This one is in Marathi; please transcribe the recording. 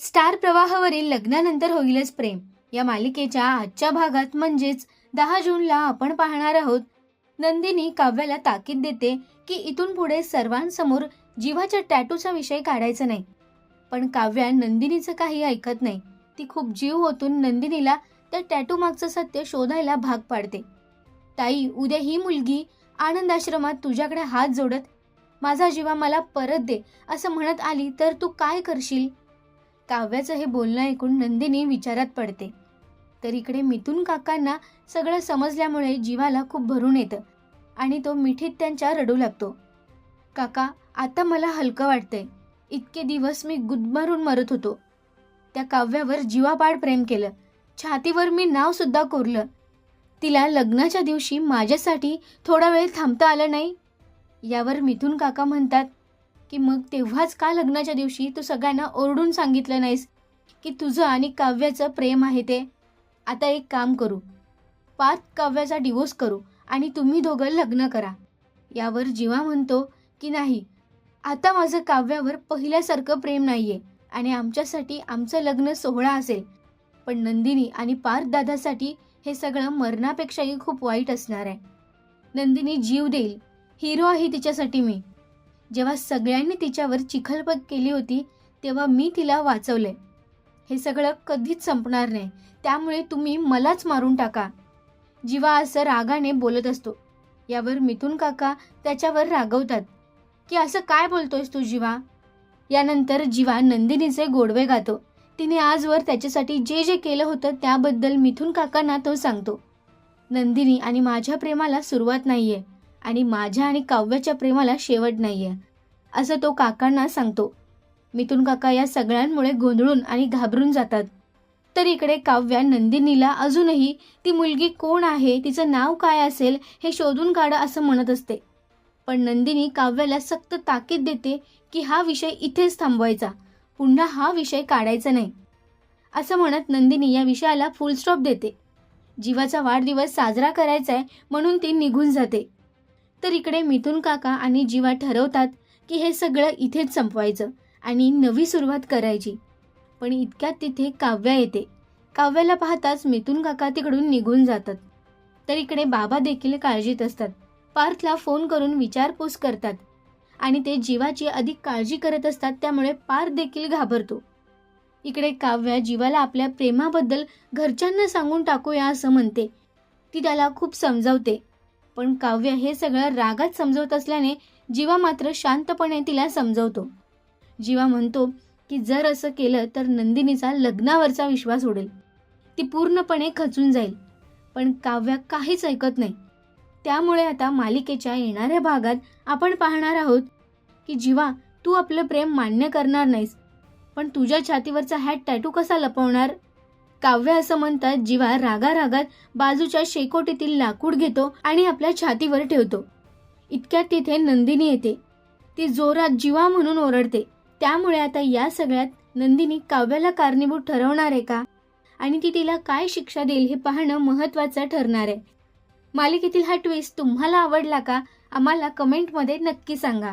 स्टार प्रवाहावरील लग्नानंतर होईलच प्रेम. या मालिकेच्या आजच्या भागात म्हणजेच दहा जूनला आपण पाहणार आहोत. नंदिनी काव्याला ताकीद देते की इथून पुढे सर्वांसमोर जीवाच्या टॅटूचा विषय काढायचा नाही. पण काव्या नंदिनीचं काही ऐकत नाही. ती खूप जीव होतून नंदिनीला त्या टॅटू मागचं सत्य शोधायला भाग पाडते. ताई उद्या ही मुलगी आनंदाश्रमात तुझ्याकडे हात जोडत माझा जीवा मला परत दे असं म्हणत आली तर तू काय करशील? काव्याचं हे बोलणं ऐकून नंदिनी विचारात पडते. तर इकडे मिथून काकांना सगळं समजल्यामुळे जीवाला खूप भरून येतं आणि तो मिठीत त्यांच्या रडू लागतो. काका आता मला हलकं वाटतंय. इतके दिवस मी गुदमरून मरत होतो. त्या काव्यावर जीवापाड प्रेम केलं. छातीवर मी नावसुद्धा कोरलं. तिला लग्नाच्या दिवशी माझ्यासाठी थोडा वेळ थांबता आलं नाही? यावर मिथून काका म्हणतात की मग तेव्हाच का लग्नाच्या दिवशी तू सगळ्यांना ओरडून सांगितलं नाहीस? की तुझं आणि काव्याचं प्रेम आहे ते? आता एक काम करू. पाच काव्याचा डिवोर्स करू आणि तुम्ही दोघं लग्न करा. यावर जीवा म्हणतो की नाही आता माझं काव्यावर पहिल्यासारखं प्रेम नाहीये आणि आमच्यासाठी आमचं लग्न सोहळा असेल. पण नंदिनी आणि पार्थ दादासाठी हे सगळं मरणापेक्षाही खूप वाईट असणार आहे. नंदिनी जीव देईल. हिरो आहे तिच्यासाठी मी. जेव्हा सगळ्यांनी तिच्यावर चिखलपग केली होती तेव्हा मी तिला वाचवले. हे सगळं कधीच संपणार नाही. त्यामुळे तुम्ही मलाच मारून टाका. जीवा असं रागाने बोलत असतो. यावर मिथून काका त्याच्यावर रागवतात. की असं काय बोलतोयस तू जीवा? यानंतर जीवा नंदिनीचे गोडवे गातो. तिने आजवर त्याच्यासाठी जे जे केलं होतं त्याबद्दल मिथून काकांना तो सांगतो. नंदिनी आणि माझ्या प्रेमाला सुरुवात नाहीये. आणि माझ्या आणि काव्याच्या प्रेमाला शेवट नाही आहे असं तो काकांना सांगतो. मिथून काका या सगळ्यांमुळे गोंधळून आणि घाबरून जातात. तर इकडे काव्या नंदिनीला अजूनही ती मुलगी कोण आहे? तिचं नाव काय असेल? हे शोधून काढा असं म्हणत असते. पण नंदिनी काव्याला सक्त ताकीद देते की हा विषय इथेच थांबवायचा. पुन्हा हा विषय काढायचा नाही. असं म्हणत नंदिनी या विषयाला फुल स्टॉप देते. जीवाचा वाढदिवस साजरा करायचा आहे म्हणून ती निघून जाते. तर इकडे मिथुन काका आणि जीवा ठरवतात की हे सगळं इथेच संपवायचं आणि नवी सुरुवात करायची. पण इतक्यात तिथे काव्या येते. काव्याला पाहताच मिथून काका तिकडून निघून जातात. तर इकडे बाबा देखील काळजीत असतात. पार्थला फोन करून विचारपूस करतात. आणि ते जीवाची अधिक काळजी करत असतात त्यामुळे पार्थ देखील घाबरतो. इकडे काव्या जीवाला आपल्या प्रेमाबद्दल घरच्यांना सांगून टाकूया असं म्हणते. ती त्याला खूप समजावते. पण काव्य हे सगळं रागात समजवत असल्याने जीवा मात्र शांतपणे तिला समजवतो. जीवा म्हणतो की जर असं केलं तर नंदिनीचा लग्नावरचा विश्वास उडेल. ती पूर्णपणे खचून जाईल. पण काव्या काहीच ऐकत नाही. त्यामुळे आता मालिकेच्या येणाऱ्या भागात आपण पाहणार आहोत की जीवा तू आपलं प्रेम मान्य करणार नाहीस. पण तुझ्या छातीवरचा हॅट टॅटू कसा लपवणार? काव्य असं म्हणतात जीवा रागा रागात बाजूच्या शेकोटीतील लाकूड घेतो आणि आपल्या छातीवर ठेवतो. इतक्यात तिथे नंदिनी येते. ती जोरात जीवा म्हणून ओरडते. त्यामुळे आता या सगळ्यात नंदिनी काव्याला कारणीभूत ठरवणार आहे का? आणि ती तिला काय शिक्षा देईल हे पाहणं महत्त्वाचं ठरणार आहे. मालिकेतील हा ट्विस्ट तुम्हाला आवडला का? आम्हाला कमेंटमध्ये नक्की सांगा.